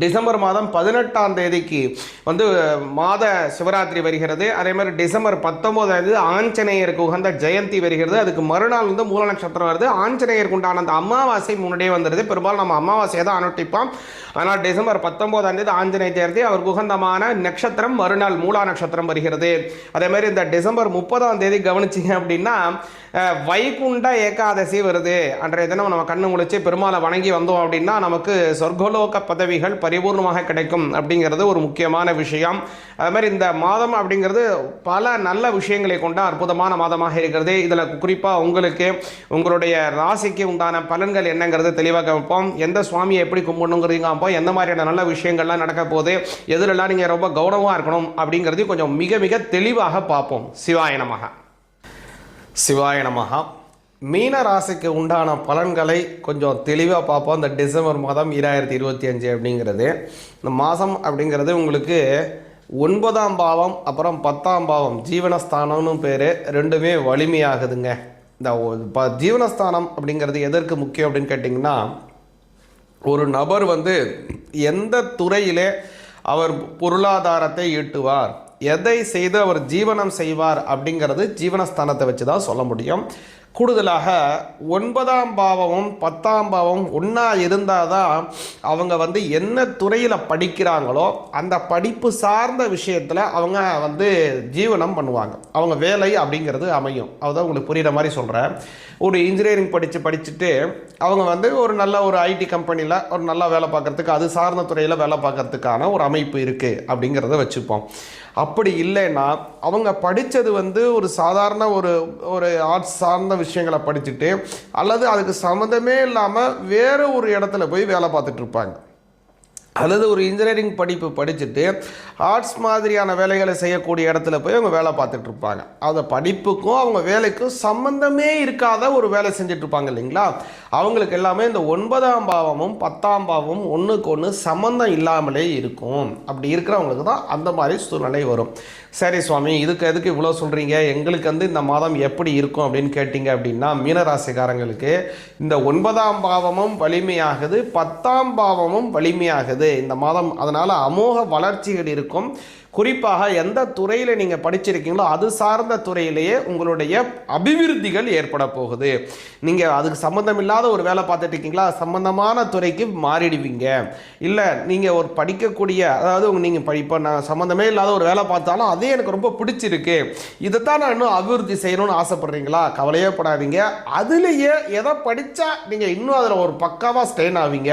December மாதம் பதினெட்டாம் தேதிக்கு வந்து மாத சிவராத்திரி வருகிறது. அதே மாதிரி டிசம்பர் பத்தொம்போதாம் தேதி ஆஞ்சநேயருக்கு உகந்த ஜெயந்தி வருகிறது. அதுக்கு மறுநாள் வந்து மூல நட்சத்திரம் வருது. ஆஞ்சநேயருக்கு உண்டான அந்த அமாவாசை முன்னாடியே வந்துடுது பெரும்பாலும் நம்ம அமாவாசையை தான் அனுட்டிப்போம் ஆனால் டிசம்பர் பத்தொம்போதாம் தேதி ஆஞ்சநேய ஜெயந்தி அவருக்கு உகந்தமான நட்சத்திரம் மறுநாள் மூலா நட்சத்திரம் வருகிறது. அதே மாதிரி இந்த டிசம்பர் முப்பதாம் தேதி கவனிச்சிங்க அப்படின்னா வைகுண்ட ஏகாதசி வருது. அன்றைய தினம் நம்ம கண்ணு முழிச்சு பெருமாளை வணங்கி வந்தோம் அப்படின்னா நமக்கு சொர்க்கலோக பதவிகள் பரிபூர்ணமாக கிடைக்கும் அப்படிங்கிறது ஒரு முக்கியமான விஷயம். அது மாதிரி இந்த மாதம் அப்படிங்கிறது பல நல்ல விஷயங்களை கொண்ட அற்புதமான மாதமாக இருக்கிறது. இதில் குறிப்பாக உங்களுக்கு உங்களுடைய ராசிக்கு உண்டான பலன்கள் என்னங்கிறது தெளிவாக வைப்போம். எந்த சுவாமியை எப்படி கும்பிடணுங்கிறீங்க அப்போ எந்த மாதிரியான நல்ல விஷயங்கள்லாம் நடக்க போகுது எதிரெல்லாம் நீங்கள் ரொம்ப கௌரவமாக இருக்கணும் அப்படிங்கிறதையும் கொஞ்சம் மிக மிக தெளிவாக பார்ப்போம். சிவாயனமாக சிவாய நமகா மீன ராசிக்கு உண்டான பலன்களை கொஞ்சம் தெளிவாக பார்ப்போம். இந்த டிசம்பர் மாதம் இரண்டாயிரத்தி இருபத்தி அஞ்சு அப்படிங்கிறது. இந்த மாதம் அப்படிங்கிறது உங்களுக்கு ஒன்பதாம் பாவம் அப்புறம் பத்தாம் பாவம் ஜீவனஸ்தானம்னு பேர் ரெண்டுமே வலிமையாகுதுங்க. இந்த ப ஜீவனஸ்தானம் அப்படிங்கிறது எதற்கு முக்கியம் அப்படின்னு கேட்டிங்கன்னா ஒரு நபர் வந்து எந்த துறையிலே அவர் பொருளாதாரத்தை ஈட்டுவார். எதை செய்து அவர் ஜீவனம் செய்வார் அப்படிங்கிறது ஜீவனஸ்தானத்தை வச்சு தான் சொல்ல முடியும். கூடுதலாக ஒன்பதாம் பாவமும் பத்தாம் பாவம் ஒன்றா இருந்தால் தான் அவங்க வந்து என்ன துறையில் படிக்கிறாங்களோ அந்த படிப்பு சார்ந்த விஷயத்தில் அவங்க வந்து ஜீவனம் பண்ணுவாங்க. அவங்க வேலை அப்படிங்கிறது அமையும். அதுதான் உங்களுக்கு புரிகிற மாதிரி சொல்கிறேன் ஒரு இன்ஜினியரிங் படித்து படிச்சுட்டு அவங்க வந்து ஒரு நல்ல ஒரு ஐடி கம்பெனியில் ஒரு நல்லா வேலை பார்க்கறதுக்கு அது சார்ந்த துறையில் வேலை பார்க்கறதுக்கான ஒரு அமைப்பு இருக்குது அப்படிங்கிறத வச்சுப்போம். அப்படி இல்லைன்னா அவங்க படித்தது வந்து ஒரு சாதாரண ஒரு ஒரு ஆர்ட்ஸ் சார்ந்த விஷயங்களை படிச்சுட்டு அல்லது அதுக்கு சம்மந்தமே இல்லாமல் வேறு ஒரு இடத்துல போய் வேலை பார்த்துட்ருப்பாங்க அல்லது ஒரு இன்ஜினியரிங் படிப்பு படிச்சுட்டு ஆர்ட்ஸ் மாதிரியான வேலைகளை செய்யக்கூடிய இடத்துல போய் அவங்க வேலை பார்த்துட்டு இருப்பாங்க. அந்த படிப்புக்கும் அவங்க வேலைக்கும் சம்மந்தமே இருக்காத ஒரு வேலை செஞ்சுட்டு இருப்பாங்க இல்லைங்களா? அவங்களுக்கு எல்லாமே இந்த ஒன்பதாம் பாவமும் பத்தாம் பாவமும் ஒன்றுக்கு ஒன்று சம்மந்தம் இல்லாமலே இருக்கும். அப்படி இருக்கிறவங்களுக்கு தான் அந்த மாதிரி சூழ்நிலை வரும். சரி சுவாமி இதுக்கு எதுக்கு இவ்வளோ சொல்கிறீங்க எங்களுக்கு வந்து இந்த மாதம் எப்படி இருக்கும் அப்படின்னு கேட்டிங்க அப்படின்னா மீனராசிக்காரங்களுக்கு இந்த ஒன்பதாம் பாவமும் வலிமையாகுது பத்தாம் பாவமும் வலிமையாகுது. இந்த மாதம் அதனால் அமோக வளர்ச்சிகள் இருக்கும். குறிப்பாக எந்த துறையில் நீங்கள் படிச்சிருக்கீங்களோ அது சார்ந்த துறையிலேயே உங்களுடைய அபிவிருத்திகள் ஏற்பட போகுது. நீங்கள் அதுக்கு சம்மந்தம் இல்லாத ஒரு வேலை பார்த்துட்டு இருக்கீங்களா? சம்மந்தமான துறைக்கு மாறிடுவீங்க. இல்லை நீங்கள் ஒரு படிக்கக்கூடிய அதாவது நீங்கள் படிப்ப நான் சம்மந்தமே இல்லாத ஒரு வேலை பார்த்தாலும் அதே எனக்கு ரொம்ப பிடிச்சிருக்கு. இதை தான் நான் இன்னும் அபிவிருத்தி செய்யணும்னு ஆசைப்படுறீங்களா? கவலையே படாதீங்க. அதுலேயே எதை படித்தா நீங்கள் இன்னும் அதில் ஒரு பக்காவாக ஸ்டெயின் ஆவீங்க.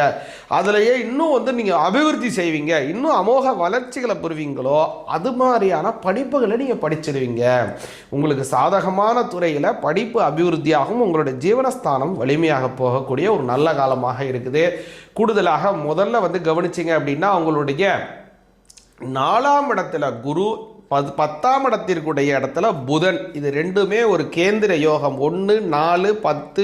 அதுலேயே இன்னும் வந்து நீங்கள் அபிவிருத்தி செய்வீங்க. இன்னும் அமோக வளர்ச்சிகளை பெறுவீங்களோ அது மாதிரியான படிப்புகளை நீங்கள் படிச்சிடுவீங்க உங்களுக்கு சாதகமான துறையில் படிப்பு அபிவிருத்தியாகவும் உங்களுடைய ஜீவனஸ்தானம் வலிமையாக போகக்கூடிய ஒரு நல்ல காலமாக இருக்குது. கூடுதலாக முதல்ல வந்து கவனிச்சிங்க அப்படின்னா உங்களுடைய நாலாம் இடத்துல குரு பத் பத்தாம் இடத்திற்குடைய இடத்துல புதன். இது ரெண்டுமே ஒரு கேந்திர யோகம். ஒன்று நாலு பத்து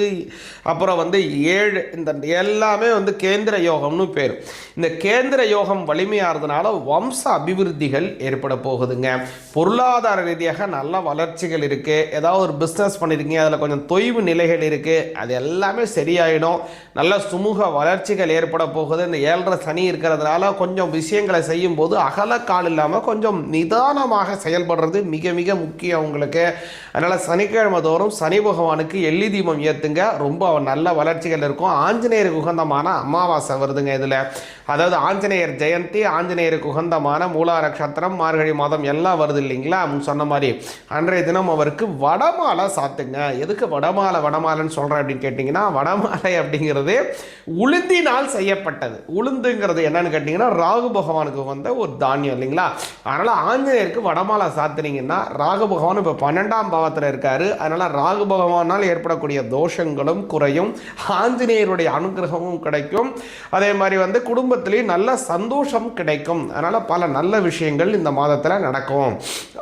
அப்புறம் வந்து ஏழு. இந்த எல்லாமே வந்து கேந்திர யோகம்னு பேர். இந்த கேந்திர யோகம் வலிமையாகிறதுனால வம்ச அபிவிருத்திகள் ஏற்பட போகுதுங்க. பொருளாதார ரீதியாக நல்ல வளர்ச்சிகள் இருக்குது ஏதாவது ஒரு பிஸ்னஸ் பண்ணியிருக்கீங்க அதில் கொஞ்சம் தொய்வு நிலைகள் இருக்குது அது எல்லாமே சரியாயிடும். நல்ல சுமூக வளர்ச்சிகள் ஏற்பட போகுது. இந்த ஏழரை சனி இருக்கிறதுனால கொஞ்சம் விஷயங்களை செய்யும்போது கால் இல்லாமல் கொஞ்சம் நிதானமாக செயல்படுறது மிக மிக முக்கியம் உங்களுக்கு அதனால் சனிக்கிழமை தோறும் சனி பகவானுக்கு எள்ளி தீபம் ஏற்றுங்க ரொம்ப நல்ல வளர்ச்சிகள் இருக்கும். ஆஞ்சநேயருக்கு உகந்தமான அமாவாசை வருதுங்க இதில். அதாவது ஆஞ்சநேயர் ஜெயந்தி ஆஞ்சநேயருக்கு உகந்தமான மூலா நட்சத்திரம் மார்கழி மாதம் எல்லாம் வருது இல்லைங்களா? சொன்ன மாதிரி. அன்றைய தினம் அவருக்கு வடமாலை சாத்துங்க. எதுக்கு வடமாலை வடமாலைன்னு சொல்கிறேன் அப்படின்னு கேட்டிங்கன்னா வடமாலை அப்படிங்கிறது உளுந்தினால் செய்யப்பட்டது. உளுந்துங்கிறது என்னன்னு கேட்டிங்கன்னா ராகு பகவானுக்கு வந்த ஒரு தானியம் இல்லைங்களா? அதனால் ஆஞ்சநேயருக்கு வடமாலை சாத்துனீங்கன்னா ராகு பகவான் இப்போ பன்னெண்டாம் பாவத்தில் இருக்காரு. அதனால் ராகு பகவானால் ஏற்படக்கூடிய தோஷங்களும் குறையும். ஆஞ்சநேயருடைய அனுகிரகமும் கிடைக்கும். அதே மாதிரி வந்து குடும்பத்திலேயும் நல்ல சந்தோஷம் கிடைக்கும். அதனால் பல நல்ல விஷயங்கள் இந்த மாதத்தில் நடக்கும்.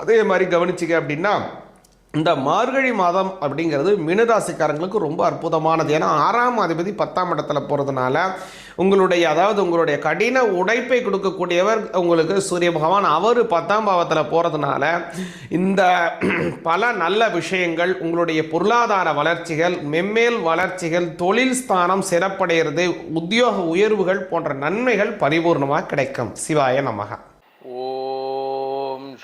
அதே மாதிரி கவனிச்சிக்க அப்படின்னா இந்த மார்கழி மாதம் அப்படிங்கிறது மினராசிக்காரங்களுக்கு ரொம்ப அற்புதமானது. ஏன்னா ஆறாம் அதிபதி பத்தாம் இடத்துல போகிறதுனால உங்களுடைய அதாவது உங்களுடைய கடின உடைப்பை கொடுக்கக்கூடியவர் உங்களுக்கு சூரிய பகவான். அவர் பத்தாம் பாவத்தில் போகிறதுனால இந்த பல நல்ல விஷயங்கள் உங்களுடைய பொருளாதார வளர்ச்சிகள் மெம்மேல் வளர்ச்சிகள் தொழில் ஸ்தானம் சிறப்படைகிறது உத்தியோக உயர்வுகள் போன்ற நன்மைகள் பரிபூர்ணமாக கிடைக்கும். சிவாய நமகா.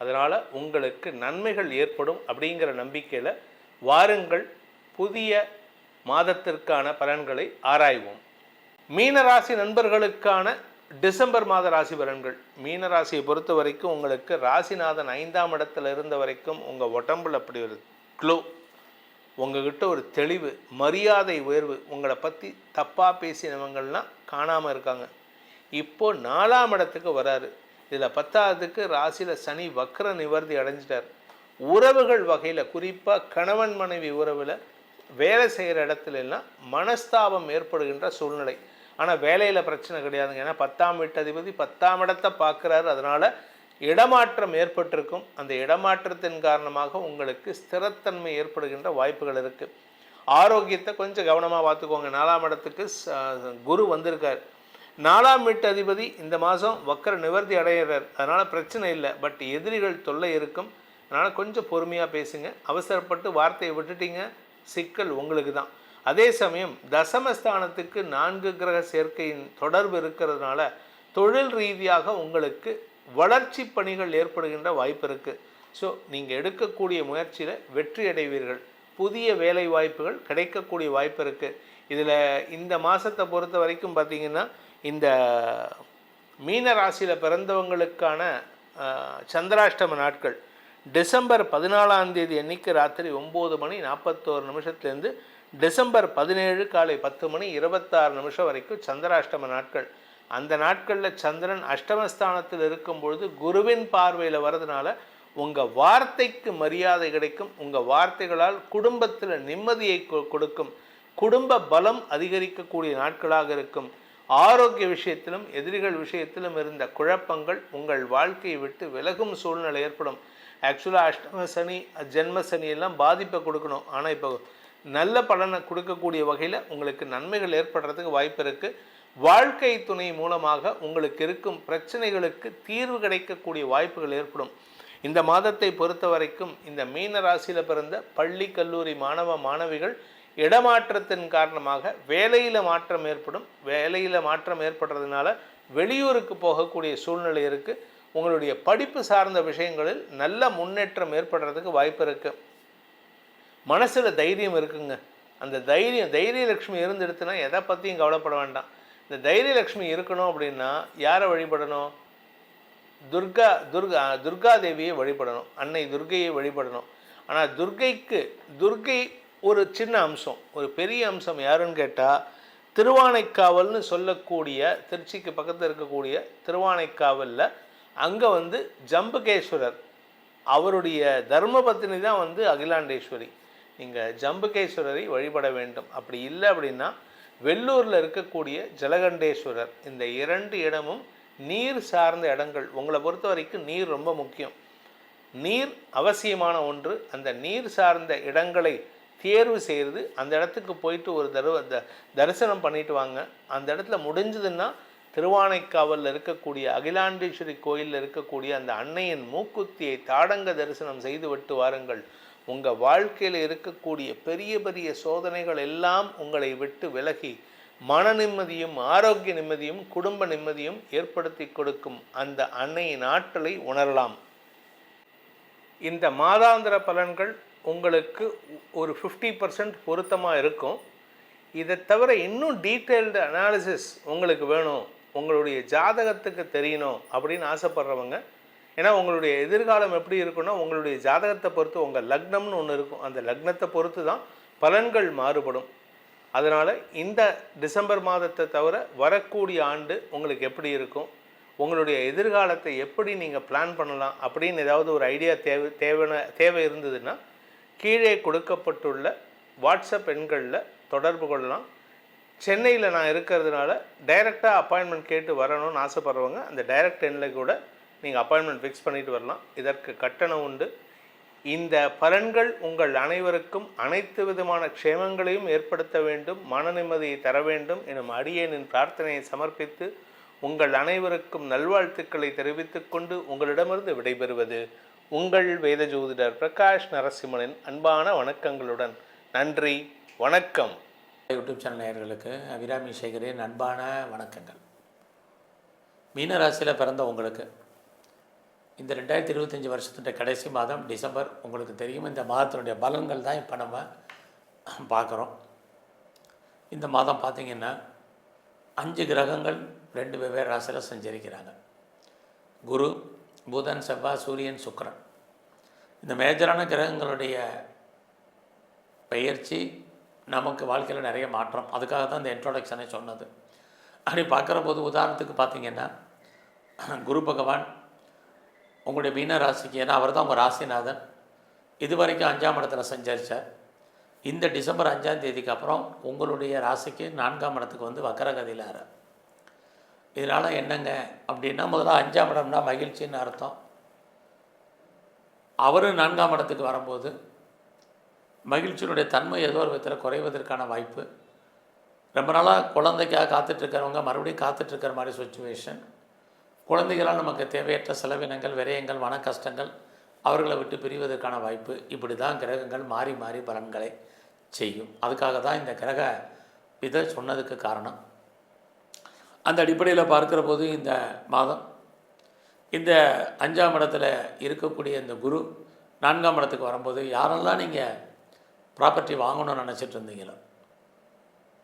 அதனால் உங்களுக்கு நன்மைகள் ஏற்படும் அப்படிங்கிற நம்பிக்கையில் வாருங்கள் புதிய மாதத்திற்கான பலன்களை ஆராய்வோம். மீனராசி நண்பர்களுக்கான டிசம்பர் மாத ராசி பலன்கள். மீனராசியை பொறுத்த வரைக்கும் உங்களுக்கு ராசிநாதன் ஐந்தாம் இடத்துல இருந்த வரைக்கும் உங்கள் உடம்புல அப்படி ஒரு க்ளோ உங்ககிட்ட ஒரு தெளிவு மரியாதை உயர்வு உங்களை பற்றி தப்பாக பேசினவங்கள்லாம் காணாமல் இருக்காங்க. இப்போது நாலாம் இடத்துக்கு வராரு. இதில் பத்தாவதுக்கு ராசியில் சனி வக்கர நிவர்த்தி அடைஞ்சிட்டார். உறவுகள் வகையில் குறிப்பாக கணவன் மனைவி உறவில் வேலை செய்கிற இடத்துல எல்லாம் மனஸ்தாபம் ஏற்படுகின்ற சூழ்நிலை. ஆனால் வேலையில் பிரச்சனை கிடையாதுங்க. ஏன்னா பத்தாம் வீட்டதிபதி பத்தாம் இடத்தை பார்க்குறாரு. அதனால் இடமாற்றம் ஏற்பட்டிருக்கும். அந்த இடமாற்றத்தின் காரணமாக உங்களுக்கு ஸ்திரத்தன்மை ஏற்படுகின்ற வாய்ப்புகள் இருக்குது ஆரோக்கியத்தை கொஞ்சம் கவனமாக பார்த்துக்கோங்க. நாலாம் இடத்துக்கு ச- குரு வந்திருக்கார். நாலாம் வீட்டு அதிபதி இந்த மாதம் வக்கர நிவர்த்தி அடைகிறார். அதனால் பிரச்சனை இல்லை. பட் எதிரிகள் தொல்லை இருக்கும். அதனால் கொஞ்சம் பொறுமையாக பேசுங்க. அவசரப்பட்டு வார்த்தையை விட்டுட்டீங்க. சிக்கல் உங்களுக்கு தான். அதே சமயம் தசமஸ்தானத்துக்கு நான்கு கிரக சேர்க்கையின் தொடர்பு இருக்கிறதுனால தொழில் ரீதியாக உங்களுக்கு வளர்ச்சி பணிகள் ஏற்படுகின்ற வாய்ப்பு இருக்குது ஸோ நீங்கள் எடுக்கக்கூடிய முயற்சியில் வெற்றி அடைவீர்கள். புதிய வேலை வாய்ப்புகள் கிடைக்கக்கூடிய வாய்ப்பு இருக்குது இதில் இந்த மாதத்தை பொறுத்த வரைக்கும் பார்த்திங்கன்னா இந்த மீன ராசியில் பிறந்தவங்களுக்கான சந்திராஷ்டம நாட்கள். டிசம்பர் பதினாலாம் தேதி அன்னைக்கு ராத்திரி ஒம்பது மணி நாற்பத்தோரு நிமிஷத்துலேருந்து டிசம்பர் பதினேழு காலை பத்து மணி இருபத்தாறு நிமிஷம் வரைக்கும் சந்திராஷ்டம நாட்கள். அந்த நாட்களில் சந்திரன் அஷ்டமஸ்தானத்தில் இருக்கும் பொழுது குருவின் பார்வையில் வர்றதுனால உங்கள் வார்த்தைக்கு மரியாதை கிடைக்கும். உங்கள் வார்த்தைகளால் குடும்பத்தில் நிம்மதியை கொ- கொடுக்கும். குடும்ப பலம் அதிகரிக்கக்கூடிய நாட்களாக இருக்கும். ஆரோக்கிய விஷயத்திலும் எதிரிகள் விஷயத்திலும் இருந்த குழப்பங்கள் உங்கள் வாழ்க்கையை விட்டு விலகும் சூழ்நிலை ஏற்படும். ஆக்சுவலாக அஷ்டம சனி ஜென்ம சனி எல்லாம் பாதிப்பை கொடுக்கணும். ஆனால் இப்போ நல்ல பலனை கொடுக்கக்கூடிய வகையில் உங்களுக்கு நன்மைகள் ஏற்படுறதுக்கு வாய்ப்பு இருக்குது வாழ்க்கை துணை மூலமாக உங்களுக்கு இருக்கும் பிரச்சனைகளுக்கு தீர்வு கிடைக்கக்கூடிய வாய்ப்புகள் ஏற்படும். இந்த மாதத்தை பொறுத்த வரைக்கும் இந்த மீன ராசியில் பிறந்த பள்ளி கல்லூரி மாணவ மாணவிகள் இடமாற்றத்தின் காரணமாக வேலையில் மாற்றம் ஏற்படும். வேலையில் மாற்றம் ஏற்படுறதுனால வெளியூருக்கு போகக்கூடிய சூழ்நிலை இருக்குது உங்களுடைய படிப்பு சார்ந்த விஷயங்களில் நல்ல முன்னேற்றம் ஏற்படுறதுக்கு வாய்ப்பு இருக்குது மனசில் தைரியம் இருக்குங்க. அந்த தைரியம் தைரியலட்சுமி இருந்துடுத்துனா எதை பற்றியும் கவலைப்பட வேண்டாம். இந்த தைரியலட்சுமி இருக்கணும் அப்படின்னா யாரை வழிபடணும்? துர்கா துர்கா துர்கா தேவியை வழிபடணும். அன்னை துர்கையை வழிபடணும். ஆனால் துர்கைக்கு துர்கை ஒரு சின்ன அம்சம். ஒரு பெரிய அம்சம் யாருன்னு கேட்டால் திருவானைக்காவல்னு சொல்லக்கூடிய திருச்சிக்கு பக்கத்தில் இருக்கக்கூடிய திருவானைக்காவலில் அங்கே வந்து ஜம்புகேஸ்வரர். அவருடைய தர்மபத்தினி தான் வந்து அகிலாண்டேஸ்வரி. நீங்கள் ஜம்புகேஸ்வரரை வழிபட வேண்டும். அப்படி இல்லை அப்படின்னா வெள்ளூரில் இருக்கக்கூடிய ஜலகண்டேஸ்வரர். இந்த இரண்டு இடமும் நீர் சார்ந்த இடங்கள். உங்களை பொறுத்த வரைக்கும் நீர் ரொம்ப முக்கியம். நீர் அவசியமான ஒன்று. அந்த நீர் சார்ந்த இடங்களை தேர்வு செய்கிறது அந்த இடத்துக்கு போயிட்டு ஒரு தடவை த தரிசனம் பண்ணிட்டு வாங்க. அந்த இடத்துல முடிஞ்சதுன்னா திருவானைக்காவலில் இருக்கக்கூடிய அகிலாண்டேஸ்வரி கோயிலில் இருக்கக்கூடிய அந்த அன்னையின் மூக்குத்தியை தாடங்க தரிசனம் செய்து விட்டு வாருங்கள். உங்கள் வாழ்க்கையில் இருக்கக்கூடிய பெரிய பெரிய சோதனைகள் எல்லாம் உங்களை விட்டு விலகி மன நிம்மதியும் ஆரோக்கிய நிம்மதியும் குடும்ப நிம்மதியும் ஏற்படுத்தி கொடுக்கும் அந்த அன்னையின் ஆற்றலை உணரலாம். இந்த மாதாந்திர பலன்கள் உங்களுக்கு ஒரு ஃபிஃப்டி பர்சன்ட் பொருத்தமாக இருக்கும். இதை தவிர இன்னும் டீட்டெயில்டு அனாலிசிஸ் உங்களுக்கு வேணும். உங்களுடைய ஜாதகத்துக்கு தெரியணும் அப்படின்னு ஆசைப்படுறவங்க. ஏன்னா உங்களுடைய எதிர்காலம் எப்படி இருக்குன்னா உங்களுடைய ஜாதகத்தை பொறுத்து உங்கள் லக்னம்னு ஒன்று இருக்கும். அந்த லக்னத்தை பொறுத்து தான் பலன்கள் மாறுபடும். அதனால் இந்த டிசம்பர் மாதத்தை தவிர வரக்கூடிய ஆண்டு உங்களுக்கு எப்படி இருக்கும்? உங்களுடைய எதிர்காலத்தை எப்படி நீங்கள் பிளான் பண்ணலாம்? அப்படின்னு ஏதாவது ஒரு ஐடியா தேவை தேவையான தேவை இருந்ததுன்னா கீழே கொடுக்கப்பட்டுள்ள வாட்ஸ்அப் எண்களில் தொடர்பு கொள்ளலாம். சென்னையில் நான் இருக்கிறதுனால டைரெக்டாக அப்பாயின்மெண்ட் கேட்டு வரணும்னு ஆசைப்படுறவங்க அந்த டைரக்ட் எண்ணில் கூட நீங்கள் அப்பாயின்மெண்ட் ஃபிக்ஸ் பண்ணிட்டு வரலாம். இதற்கு கட்டணம் உண்டு. இந்த பலன்கள் உங்கள் அனைவருக்கும் அனைத்து விதமான க்ஷேமங்களையும் ஏற்படுத்த வேண்டும் மன நிம்மதியை தர வேண்டும் எனும் அடியேனின் பிரார்த்தனையை சமர்ப்பித்து உங்கள் அனைவருக்கும் நல்வாழ்த்துக்களை தெரிவித்துக்கொண்டு உங்களிடமிருந்து விடைபெறுவது உங்கள் வேத ஜோதிடர் பிரகாஷ் நரசிம்மனின் அன்பான வணக்கங்களுடன் நன்றி வணக்கம். யூடியூப் சேனல் நேயர்களுக்கு அபிராமி சேகரின் அன்பான வணக்கங்கள். மீனராசியில் பிறந்த உங்களுக்கு இந்த ரெண்டாயிரத்தி இருபத்தஞ்சி வருஷத்துடைய கடைசி மாதம் டிசம்பர் உங்களுக்கு தெரியும் இந்த மாதத்தினுடைய பலன்கள் தான் இப்போ நம்ம பார்க்குறோம். இந்த மாதம் பார்த்திங்கன்னா அஞ்சு கிரகங்கள் ரெண்டு வெவ்வேறு ராசியில் செஞ்சிருக்கிறாங்க. குரு புதன் செவ்வாய் சூரியன் சுக்கரன். இந்த மேஜரான கிரகங்களுடைய பெயர்ச்சி நமக்கு வாழ்க்கையில் நிறைய மாற்றம். அதுக்காக தான் இந்த இன்ட்ரோடக்ஷனை சொன்னது. அப்படி பார்க்குற போது உதாரணத்துக்கு பார்த்தீங்கன்னா குரு பகவான் உங்களுடைய மீன ராசிக்கு ஏன்னா அவர் தான் உங்கள் ராசிநாதன். இது வரைக்கும் அஞ்சாம் இடத்துல சஞ்சரித்தார் இந்த டிசம்பர் அஞ்சாம் தேதிக்கு அப்புறம் உங்களுடைய ராசிக்கு நான்காம் இடத்துக்கு வந்து வக்கரகதியில் ஆறார். இதனால் என்னங்க? அப்படின்னா முதல்ல அஞ்சாம் இடம்னா மகிழ்ச்சின்னு அர்த்தம். அவரும் நான்காம் இடத்துக்கு வரும்போது மகிழ்ச்சியினுடைய தன்மை ஏதோ ஒரு விதத்தில் குறைவதற்கான வாய்ப்பு. ரொம்ப நாளாக குழந்தைக்காக காத்துட்ருக்கிறவங்க மறுபடியும் காத்துட்ருக்கிற மாதிரி சுச்சுவேஷன் குழந்தைகளால் நமக்கு தேவையற்ற செலவினங்கள் விரயங்கள் மன கஷ்டங்கள் அவர்களை விட்டு பிரிவதற்கான வாய்ப்பு இப்படி தான் கிரகங்கள் மாறி மாறி பலன்களை செய்யும். அதுக்காக தான் இந்த கிரக இதை சொன்னதுக்கு காரணம். அந்த அடிப்படையில் பார்க்குற போது இந்த மாதம் இந்த அஞ்சாம் இடத்துல இருக்கக்கூடிய இந்த குரு நான்காம் இடத்துக்கு வரும்போது யாரெல்லாம் நீங்கள் ப்ராப்பர்ட்டி வாங்கணும்னு நினச்சிட்டு இருந்தீங்களோ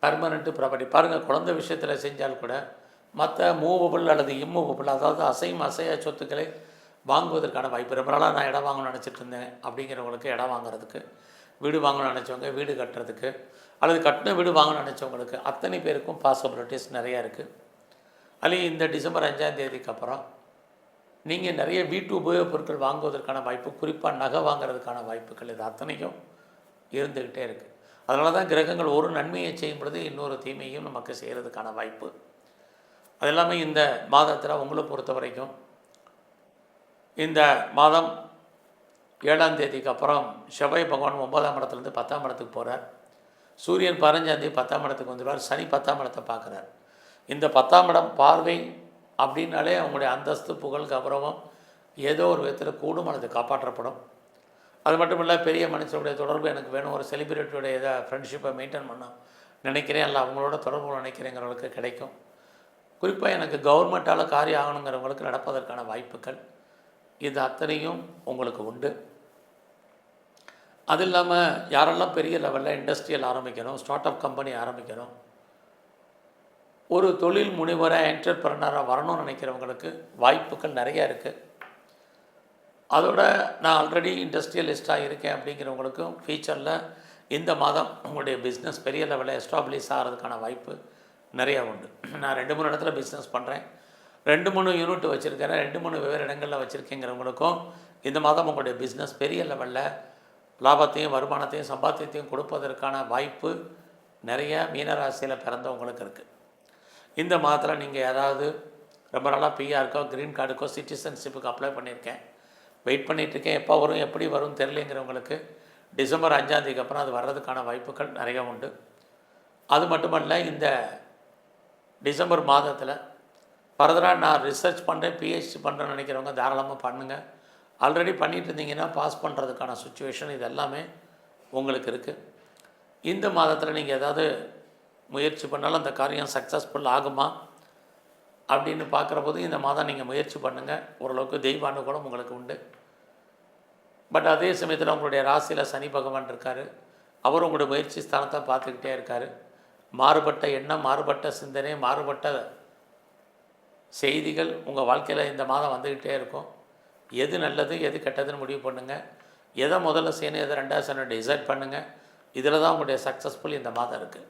பர்மனெண்ட்டு ப்ராப்பர்ட்டி பாருங்கள் குழந்தை விஷயத்தில் செஞ்சால் கூட மற்ற மூவபிள் அல்லது இம்மூவபிள் அதாவது அசையும் அசையா சொத்துக்களை வாங்குவதற்கான வாய்ப்பு. ரொம்ப நாளாக நான் இடம் வாங்கணும்னு நினச்சிட்டு இருந்தேன் அப்படிங்கிறவங்களுக்கு இடம் வாங்குறதுக்கு வீடு வாங்கணும்னு நினச்சவங்க வீடு கட்டுறதுக்கு அல்லது கட்டின வீடு வாங்கணும்னு நினச்சவங்களுக்கு அத்தனை பேருக்கும் பாசிபிலிட்டிஸ் நிறையா இருக்குது அல்லது இந்த டிசம்பர் அஞ்சாம் தேதிக்கு அப்புறம் நீங்கள் நிறைய வீட்டு உபயோகப் பொருட்கள் வாங்குவதற்கான வாய்ப்பு குறிப்பாக நகை வாங்குறதுக்கான வாய்ப்புகள் இது அத்தனையும் இருந்துக்கிட்டே இருக்குது அதனால தான் கிரகங்கள் ஒரு நன்மையை செய்யும் பொழுது இன்னொரு தீமையும் நமக்கு செய்கிறதுக்கான வாய்ப்பு. அது இல்லாமல் இந்த மாதத்தில் உங்களை பொறுத்த வரைக்கும் இந்த மாதம் ஏழாம் தேதிக்கு அப்புறம் செவ்வாய் பகவான் ஒன்பதாம் இடத்துலேருந்து பத்தாம் இடத்துக்கு போகிறார் சூரியன் பதினஞ்சாந்தேதி பத்தாம் இடத்துக்கு வந்துடுவார். சனி பத்தாம் இடத்தை பார்க்குறார். இந்த பத்தாம் இடம் பார்வை அப்படின்னாலே அவங்களுடைய அந்தஸ்து புகழ் கௌரவம் ஏதோ ஒரு விதத்தில் கூடும் அல்லது காப்பாற்றப்படும். அது மட்டும் இல்லை பெரிய மனுஷனுடைய தொடர்பு எனக்கு வேணும் ஒரு செலிபிரிட்டியுடைய இதை ஃப்ரெண்ட்ஷிப்பை மெயின்டைன் பண்ண நினைக்கிறேன் இல்லை அவங்களோட தொடர்பு நினைக்கிறேங்கிறவங்களுக்கு கிடைக்கும். குறிப்பாக எனக்கு கவர்மெண்ட்டால் காரியம் ஆகணுங்கிறவங்களுக்கு நடப்பதற்கான வாய்ப்புகள் இது அத்தனையும் உங்களுக்கு உண்டு. அது இல்லாமல் யாரெல்லாம் பெரிய லெவலில் இண்டஸ்ட்ரியல் ஆரம்பிக்கணும் ஸ்டார்ட் அப் கம்பெனி ஆரம்பிக்கணும் ஒரு தொழில் முனைவராக என்டர்பிரனராக வரணும்னு நினைக்கிறவங்களுக்கு வாய்ப்புகள் நிறையா இருக்குது அதோட நான் ஆல்ரெடி இண்டஸ்ட்ரியலிஸ்ட்டாக இருக்கேன் அப்படிங்கிறவங்களுக்கும் ஃபியூச்சரில் இந்த மாதம் உங்களுடைய பிஸ்னஸ் பெரிய லெவலில் எஸ்டாப்ளிஷ் ஆகிறதுக்கான வாய்ப்பு நிறையா உண்டு. நான் ரெண்டு மூணு இடத்துல பிஸ்னஸ் பண்ணுறேன் ரெண்டு மூணு யூனிட் வச்சுருக்கேன் ரெண்டு மூணு வெவ்வேறு இடங்களில் வச்சுருக்கேங்கிறவங்களுக்கும் இந்த மாதம் உங்களுடைய பிஸ்னஸ் பெரிய லெவலில் லாபத்தையும் வருமானத்தையும் சம்பாத்தியத்தையும் கொடுப்பதற்கான வாய்ப்பு நிறைய மீனராசியில் பிறந்தவங்களுக்கு இருக்குது இந்த மாதத்தில் நீங்கள் யாராவது ரொம்ப நாளாக பிஆருக்கோ க்ரீன் கார்டுக்கோ சிட்டிசன்ஷிப்புக்கு அப்ளை பண்ணியிருக்கேன். வெயிட் பண்ணிகிட்ருக்கேன் எப்போ வரும் எப்படி வரும் தெரிலங்கிறவங்களுக்கு டிசம்பர் அஞ்சாந்தேதிக்கு அப்புறம் அது வர்றதுக்கான வாய்ப்புகள் நிறைய உண்டு. அது மட்டுமல்ல இந்த டிசம்பர் மாதத்தில் ஃபர்தராக நான் ரிசர்ச் பண்ணுறேன் பிஹெச்டி பண்ணுறேன்னு நினைக்கிறவங்க தாராளமாக பண்ணுங்கள் ஆல்ரெடி பண்ணிகிட்டு இருந்தீங்கன்னா பாஸ் பண்ணுறதுக்கான சுச்சுவேஷன் இது எல்லாமே உங்களுக்கு இருக்குது இந்த மாதத்தில் நீங்கள் ஏதாவது முயற்சி பண்ணாலும் அந்த காரியம் சக்ஸஸ்ஃபுல் ஆகுமா? அப்படின்னு பார்க்குற போது இந்த மாதம் நீங்கள் முயற்சி பண்ணுங்கள் ஓரளவுக்கு தெய்வ அனுகூலம் உங்களுக்கு உண்டு. பட் அதே சமயத்தில் உங்களுடைய ராசியில் சனி பகவான் இருக்கார். அவர் உங்களுடைய முயற்சி ஸ்தானத்தை பார்த்துக்கிட்டே இருக்கார். மாறுபட்ட எண்ணம் மாறுபட்ட சிந்தனை மாறுபட்ட செய்திகள் உங்கள் வாழ்க்கையில் இந்த மாதம் வந்துக்கிட்டே இருக்கும். எது நல்லது எது கெட்டதுன்னு முடிவு பண்ணுங்கள் எதை முதல்ல செய்யணும் எதை ரெண்டாவது செய்யணும் டிசைட் பண்ணுங்கள் இதில் தான் உங்களுடைய சக்ஸஸ்ஃபுல் இந்த மாதம் இருக்குது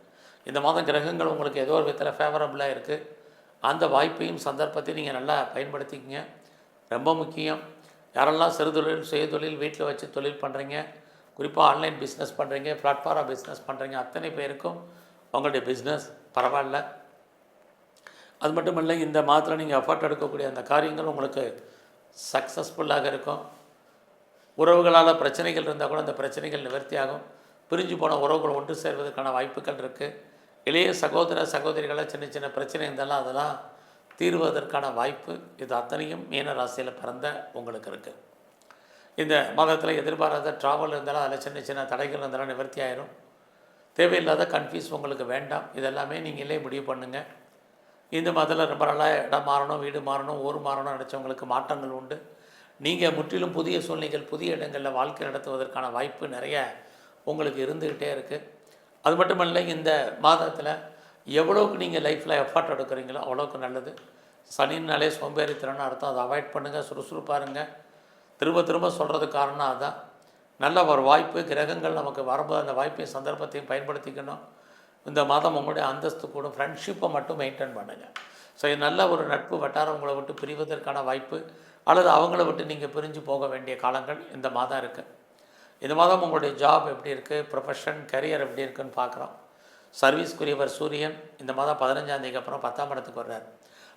இந்த மாதம் கிரகங்கள் உங்களுக்கு ஏதோ ஒரு விதத்தில் ஃபேவரபுளாக இருக்குது அந்த வாய்ப்பையும் சந்தர்ப்பத்தையும் நீங்கள் நல்லா பயன்படுத்திக்கங்க. ரொம்ப முக்கியம். யாரெல்லாம் சிறு தொழில் சுய தொழில் வீட்டில் வச்சு தொழில் பண்ணுறீங்க குறிப்பாக ஆன்லைன் பிஸ்னஸ் பண்ணுறீங்க பிளாட்ஃபார்மாக பிஸ்னஸ் பண்ணுறீங்க அத்தனை பேருக்கும் உங்களுடைய பிஸ்னஸ் பரவாயில்ல. அது மட்டும் இல்லை இந்த மாதத்தில் நீங்கள் எஃபர்ட் எடுக்கக்கூடிய அந்த காரியங்கள் உங்களுக்கு சக்ஸஸ்ஃபுல்லாக இருக்கும். உறவுகளால் பிரச்சனைகள் இருந்தால் கூட அந்த பிரச்சனைகள் நிவர்த்தியாகும் பிரிஞ்சு போன உறவுகள் ஒன்று சேர்வதற்கான வாய்ப்புகள் இருக்குது இளைய சகோதர சகோதரிகளை சின்ன சின்ன பிரச்சனை இருந்தாலும் அதெல்லாம் தீர்வதற்கான வாய்ப்பு இது அத்தனையும் மீன ராசியில் பிறந்த உங்களுக்கு இருக்குது இந்த மாதத்தில் எதிர்பாராத ட்ராவல் இருந்தாலும் அதில் சின்ன சின்ன தடைகள் இருந்தாலும் நிவர்த்தி ஆயிரும். தேவையில்லாத கன்ஃபியூஸ் உங்களுக்கு வேண்டாம். இதெல்லாமே நீங்களே முடிவு பண்ணுங்கள் இந்த மாதத்தில் ரொம்ப நாளாக இடம் மாறணும் வீடு மாறணும் ஊர் மாறணும் நினச்சவங்களுக்கு மாற்றங்கள் உண்டு. நீங்கள் முற்றிலும் புதிய சூழ்நிலைகள் புதிய இடங்களில் வாழ்க்கை நடத்துவதற்கான வாய்ப்பு நிறைய உங்களுக்கு இருந்துக்கிட்டே இருக்குது அது மட்டுமல்ல இந்த மாதத்தில் எவ்வளோக்கு நீங்கள் லைஃப்பில் எஃபர்ட் எடுக்கிறீங்களோ அவ்வளோக்கு நல்லது. சனினாலே சோம்பேறித்தனம்னு அர்த்தம். அதை அவாய்ட் பண்ணுங்கள் சுறுசுறுப்பாருங்க. திரும்ப திரும்ப சொல்கிறதுக்கு காரணம் அதுதான் நல்ல ஒரு வாய்ப்பு கிரகங்கள் நமக்கு வரும்போது அந்த வாய்ப்பையும் சந்தர்ப்பத்தையும் பயன்படுத்திக்கணும். இந்த மாதம் உங்களுடைய அந்தஸ்து கூட ஃப்ரெண்ட்ஷிப்பை மட்டும் மெயின்டைன் பண்ணுங்கள் ஸோ இது நல்ல ஒரு நட்பு வட்டாரம் உங்களை விட்டு பிரிவதற்கான வாய்ப்பு அல்லது அவங்கள விட்டு நீங்கள் பிரிஞ்சு போக வேண்டிய காலங்கள் இந்த மாதம் இருக்குது இந்த மாதம் உங்களுடைய ஜாப் எப்படி இருக்குது ப்ரொஃபஷன் கரியர் எப்படி இருக்குன்னு பார்க்குறோம். சர்வீஸ்க்குரியவர் சூரியன் இந்த மாதம் பதினஞ்சாந்தேதிக்கு அப்புறம் பத்தாம் இடத்துக்கு வர்றார்.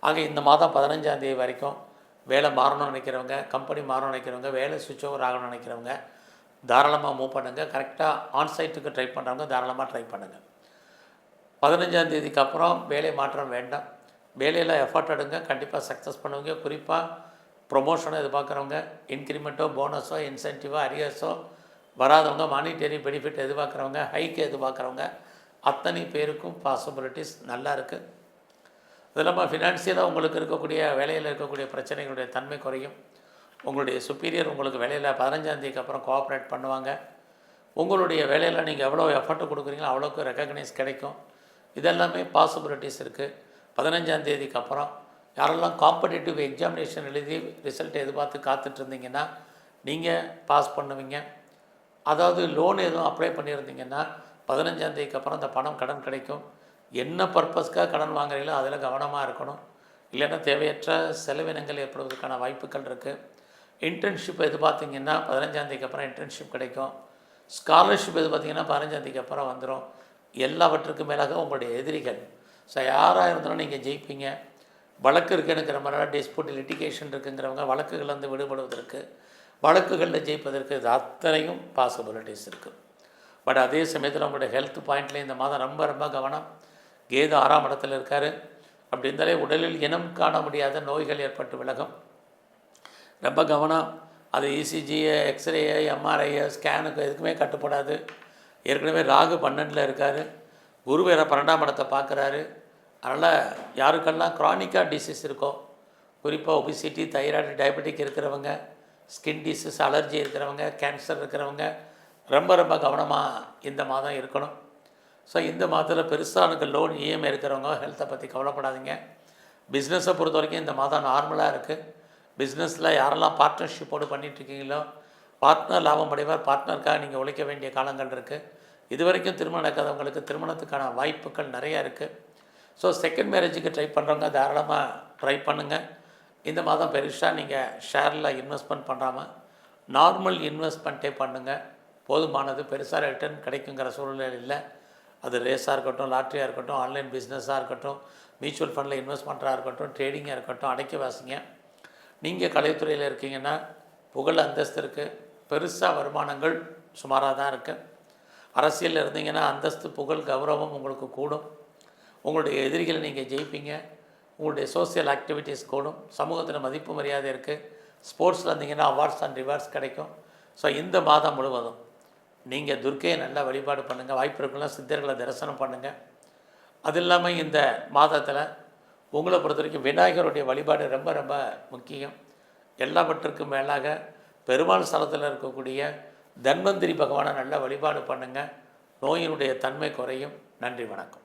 ஆக இந்த மாதம் பதினஞ்சாந்தேதி வரைக்கும் வேலை மாறணும்னு நினைக்கிறவங்க கம்பெனி மாறணும்னு நினைக்கிறவங்க வேலை சுவிட்ச் ஓவர் ஆகணும்னு நினைக்கிறவங்க தாராளமாக மூவ் பண்ணுங்கள் கரெக்டாக ஆன்சைட்டுக்கு ட்ரை பண்ணுறவங்க தாராளமாக ட்ரை பண்ணுங்கள் பதினஞ்சாந்தேதிக்கு அப்புறம் வேலை மாற்றம் வேண்டாம். வேலையில் எஃபர்ட் எடுங்க. கண்டிப்பாக சக்ஸஸ் பண்ணுவீங்க. குறிப்பாக ப்ரொமோஷனை எதிர்பார்க்குறவங்க இன்க்ரிமெண்ட்டோ போனஸோ இன்சென்டிவோ அரியர்ஸோ வராதவங்க மானிட்டரி பெனிஃபிட் எதிர்பார்க்குறவங்க ஹைக்கு எதிர்பார்க்குறவங்க அத்தனை பேருக்கும் பாசிபிலிட்டிஸ் நல்லா இருக்குது அது இல்லாமல் ஃபினான்ஷியலாக உங்களுக்கு இருக்கக்கூடிய வேலையில் இருக்கக்கூடிய பிரச்சனைகளுடைய தன்மை குறையும். உங்களுடைய சுப்பீரியர் உங்களுக்கு வேலையில் பதினஞ்சாந்தேதிக்கு அப்புறம் கோஆப்ரேட் பண்ணுவாங்க. உங்களுடைய வேலையில் நீங்கள் எவ்வளோ எஃபர்ட் கொடுக்குறீங்களோ அவ்வளோக்கு ரெக்கக்னைஸ் கிடைக்கும். இதெல்லாமே பாசிபிலிட்டிஸ் இருக்குது பதினஞ்சாந்தேதிக்கு அப்புறம் யாரெல்லாம் காம்படிட்டிவ் எக்ஸாமினேஷன் எழுதி ரிசல்ட் எதிர்பார்த்து காத்துட்ருந்தீங்கன்னா நீங்கள் பாஸ் பண்ணுவீங்க. அதாவது லோன் எதுவும் அப்ளை பண்ணியிருந்தீங்கன்னா பதினஞ்சாந்தேதிக்கு அப்புறம் அந்த பணம் கடன் கிடைக்கும். என்ன பர்பஸ்க்காக கடன் வாங்குறீங்களோ அதில் கவனமாக இருக்கணும். இல்லைன்னா தேவையற்ற செலவினங்கள் ஏற்படுவதற்கான வாய்ப்புகள் இருக்குது இன்டர்ன்ஷிப் எதிர்பார்த்தீங்கன்னா பார்த்திங்கன்னா பதினஞ்சாந்தேதிக்கு அப்புறம் இன்டர்ன்ஷிப் கிடைக்கும். ஸ்காலர்ஷிப் எதிர்பார்த்தீங்கன்னா பார்த்திங்கன்னா பதினஞ்சாந்தேதிக்கு அப்புறம் வந்துடும் எல்லாவற்றுக்கும் மேலாக உங்களுடைய எதிரிகள். ஸோ யாராக இருந்தாலும் நீங்கள் ஜெயிப்பீங்க. வழக்கு இருக்குங்கிற மாதிரி டிஸ்பியூட் லிட்டிகேஷன் இருக்குங்கிறவங்க வழக்குகள் வந்து விடுபடுவதற்கு வழக்குகளில் ஜெயிப்பதற்கு இது அத்தனையும் பாசிபிலிட்டிஸ் இருக்குது பட் அதே சமயத்தில் உங்களுடைய ஹெல்த் பாயிண்ட்லேயும் இந்த மாதம் ரொம்ப ரொம்ப கவனம். கேது ஆறாம் இடத்துல இருக்கார். அப்படி இருந்தாலே உடலில் இனம் காண முடியாத நோய்கள் ஏற்பட்டு விலகும். ரொம்ப கவனம். அது இசிஜியை எக்ஸ்ரேயை எம்ஆர்ஐயை ஸ்கேனுக்கு எதுக்குமே கட்டுப்படாது. ஏற்கனவே ராகு பன்னெண்டில் இருக்கார். குரு வேற பன்னெண்டாம் இடத்தை பார்க்குறாரு. அதனால் யாருக்கெல்லாம் க்ரானிக்காக டிசீஸ் இருக்கோ குறிப்பாக ஒபிசிட்டி தைராய்டு டயபெட்டிக் இருக்கிறவங்க ஸ்கின் டிசீஸ் அலர்ஜி இருக்கிறவங்க கேன்சர் இருக்கிறவங்க ரொம்ப ரொம்ப கவனமாக இந்த மாதம் இருக்கணும். ஸோ இந்த மாதத்தில் பெருசாக லோன் இஎம்ஐ இருக்கிறவங்க ஹெல்த்தை பற்றி கவலைப்படாதீங்க. பிஸ்னஸை பொறுத்த வரைக்கும் இந்த மாதம் நார்மலாக இருக்குது பிஸ்னஸில் யாரெல்லாம் பார்ட்னர்ஷிப்போடு பண்ணிகிட்ருக்கீங்களோ பார்ட்னர் லாபம் அடைவார் பார்ட்னருக்காக நீங்கள் உழைக்க வேண்டிய காலங்கள் இருக்குது இது வரைக்கும் திருமணம் நடக்காதவங்களுக்கு திருமணத்துக்கான வாய்ப்புகள் நிறையா இருக்குது ஸோ செகண்ட் மேரேஜுக்கு ட்ரை பண்ணுறவங்க தாராளமாக ட்ரை பண்ணுங்கள் இந்த மாதம் பெருசாக நீங்கள் ஷேரில் இன்வெஸ்ட்மெண்ட் பண்ணாமல் நார்மல் இன்வெஸ்ட்மெண்ட்டே பண்ணுங்கள் போதுமானது. பெருசாக ரிட்டர்ன் கிடைக்குங்கிற சூழ்நிலை இல்லை. அது ரேஸாக இருக்கட்டும் லாட்ரியாக இருக்கட்டும் ஆன்லைன் பிஸ்னஸாக இருக்கட்டும் மியூச்சுவல் ஃபண்டில் இன்வெஸ்ட்மெண்ட்டாக இருக்கட்டும் ட்ரேடிங்காக இருக்கட்டும் அடைக்க வாசிங்க. நீங்கள் கலைத்துறையில் இருக்கீங்கன்னா புகழ் அந்தஸ்து இருக்குது பெருசாக வருமானங்கள் சுமாராக தான் இருக்குது அரசியலில் இருந்தீங்கன்னா அந்தஸ்து புகழ் கௌரவம் உங்களுக்கு கூடும். உங்களுடைய எதிரிகளை நீங்கள் ஜெயிப்பீங்க. உங்களுடைய சோசியல் ஆக்டிவிட்டீஸ் கூடும். சமூகத்தில் மதிப்பு மரியாதை இருக்குது ஸ்போர்ட்ஸில் இருந்தீங்கன்னா அவார்ட்ஸ் அண்ட் ரிவார்ட்ஸ் கிடைக்கும். ஸோ இந்த மாதம் முழுவதும் நீங்கள் துர்க்கையை நல்லா வழிபாடு பண்ணுங்கள் வாய்ப்பு இருக்கலாம் சித்தர்களை தரிசனம் பண்ணுங்கள் அது இல்லாமல் இந்த மாதத்தில் உங்களை பொறுத்த வரைக்கும் விநாயகருடைய வழிபாடு ரொம்ப ரொம்ப முக்கியம். எல்லாவற்றுக்கும் மேலாக பெருமாள் ஸ்தலத்தில் இருக்கக்கூடிய தன்வந்திரி பகவானை நல்லா வழிபாடு பண்ணுங்கள் நோயினுடைய தன்மை குறையும். நன்றி வணக்கம்.